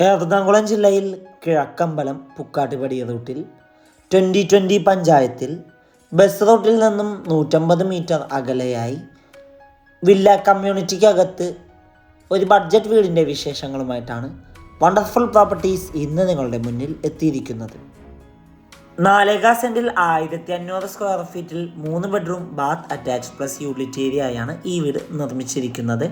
എറണാകുളം ജില്ലയിൽ കിഴക്കമ്പലം പുക്കാട്ടുപടി റൂട്ടിൽ twenty twenty പഞ്ചായത്തിൽ ബസ് റൂട്ടിൽ നിന്നും നൂറ്റമ്പത് മീറ്റർ അകലെയായി വില്ല കമ്മ്യൂണിറ്റിക്കകത്ത് ഒരു ബഡ്ജറ്റ് വീടിന്റെ വിശേഷങ്ങളുമായിട്ടാണ് വണ്ടർഫുൾ പ്രോപ്പർട്ടീസ് ഇന്ന് നിങ്ങളുടെ മുന്നിൽ എത്തിയിരിക്കുന്നത്. നാലേകാ സെന്റിൽ ആയിരത്തി അഞ്ഞൂറ് സ്ക്വയർ ഫീറ്റിൽ മൂന്ന് bedroom bath attach plus utility ഏരിയയാണ് ഈ വീട് നിർമ്മിച്ചിരിക്കുന്നത്.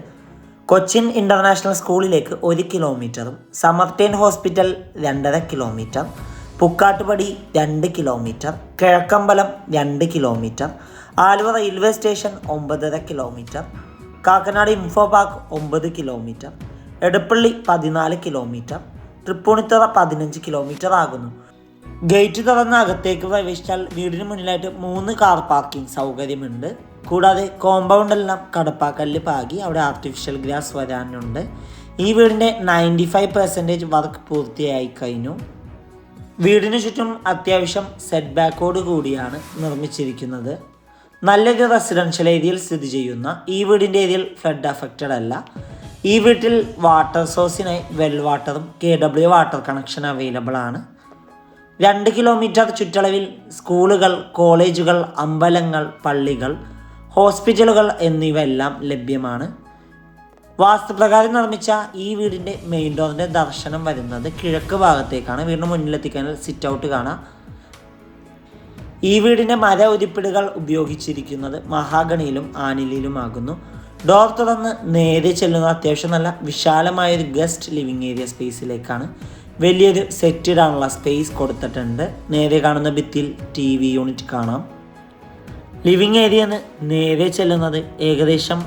കൊച്ചിൻ ഇന്റർനാഷണൽ സ്കൂളിലേക്ക് ഒരു കിലോമീറ്ററും സമർട്ടൈൻ ഹോസ്പിറ്റൽ രണ്ടര കിലോമീറ്റർ പുക്കാട്ടുപടി രണ്ട് കിലോമീറ്റർ കിഴക്കമ്പലം രണ്ട് കിലോമീറ്റർ ആലുവ റെയിൽവേ സ്റ്റേഷൻ ഒമ്പതര കിലോമീറ്റർ കാക്കനാട് ഇൻഫോ പാർക്ക് ഒമ്പത് കിലോമീറ്റർ എടപ്പള്ളി പതിനാല് കിലോമീറ്റർ തൃപ്പൂണിത്തുറ പതിനഞ്ച് കിലോമീറ്റർ ആകുന്നു. ഗേറ്റ് തുറന്ന് അകത്തേക്ക് പ്രവേശിച്ചാൽ വീടിന് മുന്നിലായിട്ട് മൂന്ന് കാർ പാർക്കിംഗ് സൗകര്യമുണ്ട്. കൂടാതെ കോമ്പൗണ്ട് എല്ലാം കടപ്പാക്കല്ല് പാകി അവിടെ ആർട്ടിഫിഷ്യൽ ഗ്രാസ് വരാനുണ്ട്. ഈ വീടിന്റെ നയന്റി ഫൈവ് പെർസെന്റേജ് വർക്ക് പൂർത്തിയായി കഴിഞ്ഞു. വീടിന് ചുറ്റും അത്യാവശ്യം സെറ്റ് ബാക്കോട് കൂടിയാണ് നിർമ്മിച്ചിരിക്കുന്നത്. നല്ലൊരു റെസിഡൻഷ്യൽ ഏരിയയിൽ സ്ഥിതി ചെയ്യുന്ന ഈ വീടിന്റെ ഏരിയയിൽ ഫ്ലഡ് അഫക്റ്റഡ് അല്ല. ഈ വീട്ടിൽ വാട്ടർ സോഴ്സിനായി വെൽ വാട്ടറും K W water connection available ആണ്. രണ്ട് കിലോമീറ്റർ ചുറ്റളവിൽ സ്കൂളുകൾ കോളേജുകൾ അമ്പലങ്ങൾ പള്ളികൾ ഹോസ്പിറ്റലുകൾ എന്നിവയെല്ലാം ലഭ്യമാണ്. വാസ്തുപ്രകാരം നിർമ്മിച്ച ഈ വീടിന്റെ മെയിൻ ഡോറിന്റെ ദർശനം വരുന്നത് കിഴക്ക് ഭാഗത്തേക്കാണ്. വീടിന് മുന്നിലെത്തിക്കാൻ സിറ്റ് ഔട്ട് കാണാം. ഈ വീടിന്റെ മര ഉരുപ്പിടുകൾ ഉപയോഗിച്ചിരിക്കുന്നത് മഹാഗണിയിലും ആനിലിലുമാകുന്നു. ഡോർ തുറന്ന് നേരെ ചെല്ലുന്ന അത്യാവശ്യം നല്ല വിശാലമായൊരു ഗസ്റ്റ് ലിവിങ് ഏരിയ സ്പേസിലേക്കാണ് വലിയൊരു സെറ്റ് സ്പേസ് കൊടുത്തിട്ടുണ്ട്. നേരെ കാണുന്ന ഭിത്തിയിൽ ടി വി യൂണിറ്റ് കാണാം. ലിവിങ് ഏരിയന്ന് നേരെ ചെല്ലുന്നത് ഏകദേശം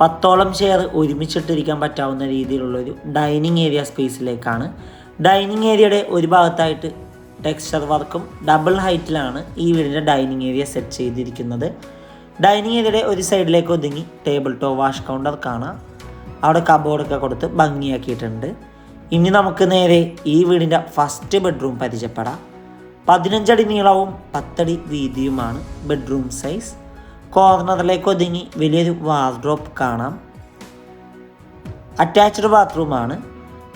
പത്തോളം ചെയർ ഒരുമിച്ചിട്ടിരിക്കാൻ പറ്റാവുന്ന രീതിയിലുള്ളൊരു ഡൈനിങ് ഏരിയ സ്പേസിലേക്കാണ്. ഡൈനിങ് ഏരിയയുടെ ഒരു ഭാഗത്തായിട്ട് ടെക്സ്ചർ വർക്കും ഡബിൾ ഹൈറ്റിലാണ് ഈ വീടിന്റെ ഡൈനിങ് ഏരിയ സെറ്റ് ചെയ്തിരിക്കുന്നത്. ഡൈനിങ് ഏരിയയുടെ ഒരു സൈഡിലേക്ക് ഒതുങ്ങി ടേബിൾ ടോ വാഷ് കൗണ്ടർ കാണാം. അവിടെ കബോർഡൊക്കെ കൊടുത്ത് ഭംഗിയാക്കിയിട്ടുണ്ട്. ഇനി നമുക്ക് നേരെ ഈ വീടിന്റെ ഫസ്റ്റ് ബെഡ്റൂം പരിചയപ്പെടാം. പതിനഞ്ചടി നീളവും പത്തടി വീതിയുമാണ് ബെഡ്റൂം സൈസ്. കോർണറിലേക്ക് ഒതുങ്ങി വലിയൊരു വാർഡ്രോപ്പ് കാണാം. അറ്റാച്ച്ഡ് ബാത്റൂമാണ്.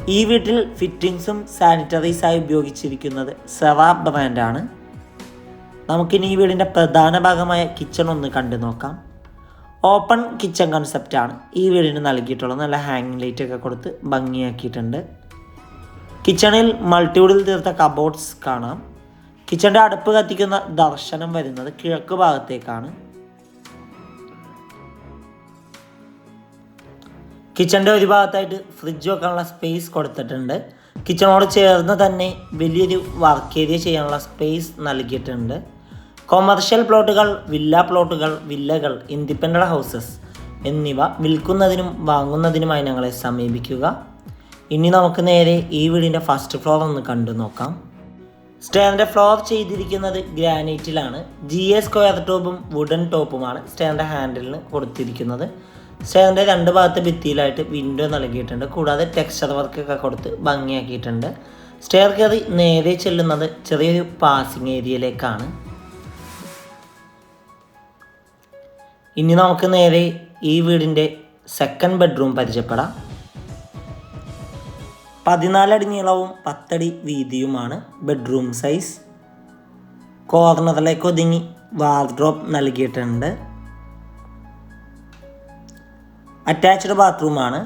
ഈ വീട്ടിൽ ഫിറ്റിങ്സും സാനിറ്ററീസായി ഉപയോഗിച്ചിരിക്കുന്നത് സെറാ ബ്രാൻഡാണ്. നമുക്കിനി ഈ വീടിന്റെ പ്രധാന ഭാഗമായ കിച്ചൺ ഒന്ന് കണ്ടു നോക്കാം. ഓപ്പൺ കിച്ചൺ കൺസെപ്റ്റാണ് ഈ വീടിന് നൽകിയിട്ടുള്ളത് നല്ല ഹാങ്ങിങ് ലൈറ്റ് ഒക്കെ കൊടുത്ത് ഭംഗിയാക്കിയിട്ടുണ്ട്. കിച്ചണിൽ മൾട്ടിവുഡിൽ തീർത്ത കബോർഡ്സ് കാണാം. കിച്ചണിന്റെ അടുപ്പ് കത്തിക്കുന്ന ദർശനം വരുന്നത് കിഴക്ക് ഭാഗത്തേക്കാണ്. കിച്ചന്റെ ഒരു ഭാഗത്തായിട്ട് ഫ്രിഡ്ജ് വെക്കാനുള്ള സ്പേസ് കൊടുത്തിട്ടുണ്ട്. കിച്ചണോട് ചേർന്ന് തന്നെ വലിയൊരു വർക്ക് ഏരിയ ചെയ്യാനുള്ള സ്പേസ് നൽകിയിട്ടുണ്ട്. കൊമേർഷ്യൽ പ്ലോട്ടുകൾ വില്ല പ്ലോട്ടുകൾ വില്ലകൾ ഇൻഡിപെൻഡന്റ് ഹൗസസ് എന്നിവ വിൽക്കുന്നതിനും വാങ്ങുന്നതിനുമായി ഞങ്ങളെ സമീപിക്കുക. ഇനി നമുക്ക് നേരെ ഈ വീടിന്റെ ഫസ്റ്റ് ഫ്ലോർ ഒന്ന് കണ്ടു നോക്കാം സ്റ്റെയറിന്റെ ഫ്ലോർ ചെയ്തിരിക്കുന്നത് ഗ്രാനൈറ്റിലാണ്. ജി എ സ്ക്വയർ ടോപ്പും വുഡൻ ടോപ്പുമാണ് സ്റ്റെയറിന്റെ ഹാൻഡിലിന് കൊടുത്തിരിക്കുന്നത്. സ്റ്റെയറിന്റെ രണ്ട് ഭാഗത്ത് ഭിത്തിയിലായിട്ട് വിൻഡോ നൽകിയിട്ടുണ്ട്. കൂടാതെ ടെക്സ്ചർ വർക്കൊക്കെ കൊടുത്ത് ഭംഗിയാക്കിയിട്ടുണ്ട്. സ്റ്റെയർ കയറി നേരെ ചെല്ലുന്നത് ചെറിയൊരു പാസിംഗ് ഏരിയയിലേക്കാണ് ഇനി നമുക്ക് നേരെ ഈ വീടിന്റെ സെക്കൻഡ് ബെഡ്റൂം പരിചയപ്പെടാം. പതിനാലടി നീളവും പത്തടി വീതിയുമാണ് ബെഡ്റൂം സൈസ് കോർണറിലേക്ക് ഒതുങ്ങി വാർഡ്രോപ്പ് നൽകിയിട്ടുണ്ട്. അറ്റാച്ച്ഡ് ബാത്റൂമാണ്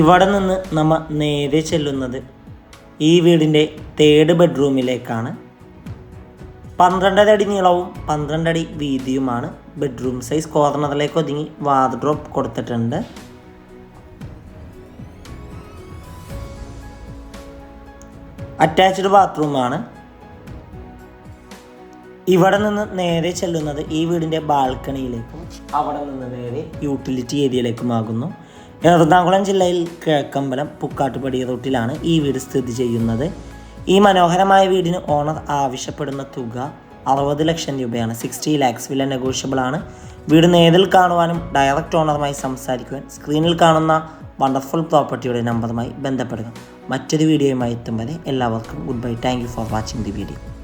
ഇവിടെ നിന്ന് നമ്മ നേരെ ചെല്ലുന്നത് ഈ വീടിന്റെ തേർഡ് ബെഡ്റൂമിലേക്കാണ് പന്ത്രണ്ടര അടി നീളവും പന്ത്രണ്ടടി വീതിയുമാണ് ബെഡ്റൂം സൈസ് കോർണറിലേക്ക് ഒതുങ്ങി വാർഡ്രോപ്പ് കൊടുത്തിട്ടുണ്ട്. അറ്റാച്ച്ഡ് ബാത്റൂമാണ് ഇവിടെ നിന്ന് നേരെ ചെല്ലുന്നത് ഈ വീടിന്റെ ബാൽക്കണിയിലേക്കും അവിടെ നിന്ന് നേരെ യൂട്ടിലിറ്റി ഏരിയയിലേക്കുമാകുന്നു എറണാകുളം ജില്ലയിൽ കിഴക്കമ്പലം പുക്കാട്ടുപടി റൂട്ടിലാണ് ഈ വീട് സ്ഥിതി ചെയ്യുന്നത്. ഈ മനോഹരമായ വീടിന് ഓണർ ആവശ്യപ്പെടുന്ന തുക അറുപത് ലക്ഷം രൂപയാണ്. സിക്സ്റ്റി ലാക്സ് വില നെഗോഷ്യബിൾ ആണ്. വീട് നേരിൽ കാണുവാനും ഡയറക്റ്റ് ഓണറുമായി സംസാരിക്കുവാൻ സ്ക്രീനിൽ കാണുന്ന വണ്ടർഫുൾ പ്രോപ്പർട്ടിയുടെ നമ്പറുമായി ബന്ധപ്പെടുക. മറ്റൊരു വീഡിയോയുമായി എത്തും വരെ എല്ലാവർക്കും good bye thank for watching the video